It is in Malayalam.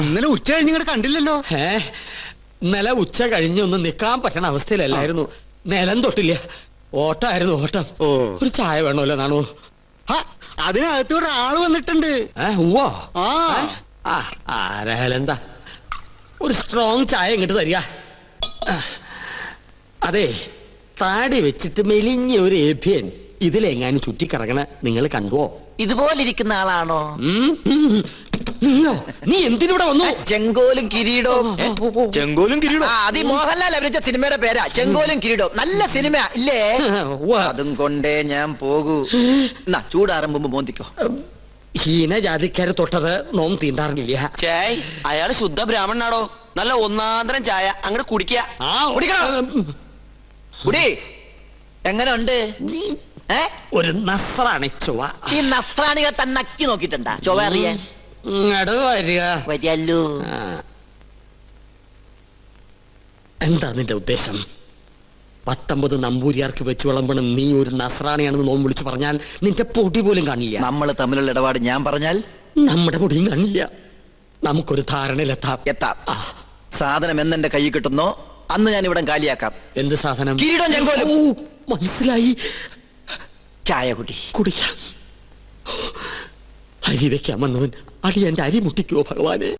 ഇന്നലെ ഉച്ച കഴിഞ്ഞ് ഇങ്ങോട്ട് കണ്ടില്ലല്ലോ. ഏ ഇന്നലെ ഉച്ച കഴിഞ്ഞൊന്നും നിക്കാൻ പറ്റണ അവസ്ഥയിലല്ലായിരുന്നു. നിലം തൊട്ടില്ല. ഓട്ടായിരുന്നു ഓട്ടം. ഓ. ഒരു ചായ വേണമല്ലോ നാണു. ആ, അതിനകത്ത് ഒരാൾ വന്നിട്ടുണ്ട്. ഏ ഉവ്വോ? ആ. ഏ? ആ ആരായാലും ഒരു സ്ട്രോങ് ചായ ഇങ്ങോട്ട് തരിക. ആ. അതെ താടി വെച്ചിട്ട് മെലിഞ്ഞ ഒരു ഏഭ്യൻ. ഇതിലെങ്ങാനും ചുറ്റിക്കറങ്ങണ നിങ്ങൾ കണ്ടുവോ? ഇതുപോലിരിക്കുന്ന ആളാണോ. നീയോ? നീ എന്തിനൂടെ വന്നു? ചെങ്കോലും കിരീടവും? ചെങ്കോലും കിരീടം ആ അത് ഈ മോഹൻലാൽ അഭിനയിച്ച സിനിമയുടെ പേരാ ചെങ്കോലും കിരീടവും. നല്ല സിനിമ ഇല്ലേ. അതും കൊണ്ടേ ഞാൻ പോകൂ. എന്നാ ചൂടാറുമ്പോ മോന്തിക്കോ. ഹീനജാതിക്കാര് തൊട്ടത് നോം തീണ്ടാറില്ല. ചേയ് അയാൾ ശുദ്ധ ബ്രാഹ്മണനാടോ. നല്ല ഒന്നാന്തരം ചായ അങ്ങോട്ട് കുടിക്കുക ആ കുടിക്കണം. കുടി. എങ്ങനെ ഉണ്ട് ഒരു നസ്രാണി ചുവ ഈ നസ്രാണികൾ തന്നെ അക്കി നോക്കിട്ടുണ്ടാ ചൊവ്വ അറിയാൻ എന്താ നിന്റെ ഉദ്ദേശം? പത്തൊമ്പത് നമ്പൂരിയാർക്ക് വെച്ച് വിളമ്പണം നീ ഒരു നസ്രാണിയാണെന്ന് നോമ്പ് വിളിച്ചു പറഞ്ഞാൽ നിന്റെ പൊടി പോലും കാണില്ല. നമ്മൾ തമ്മിലുള്ള ഇടപാട് ഞാൻ പറഞ്ഞാൽ? നമ്മുടെ പൊടിയും കാണില്ല. നമുക്കൊരു ധാരണയിലെത്താം എത്താം. സാധനം എന്നെ കയ്യിൽ കിട്ടുന്നോ? അന്ന് ഞാൻ ഇവിടെ കാലിയാക്കാം. എന്ത് സാധനം? കിരീടം ചെങ്കോലും. മനസ്സിലായി. ചായ കുടി. കുടിക്കാം. അരി വെക്കാൻ വന്നവൻ അടി എന്റെ അരി മുട്ടിക്കോ ഭഗവാനെ.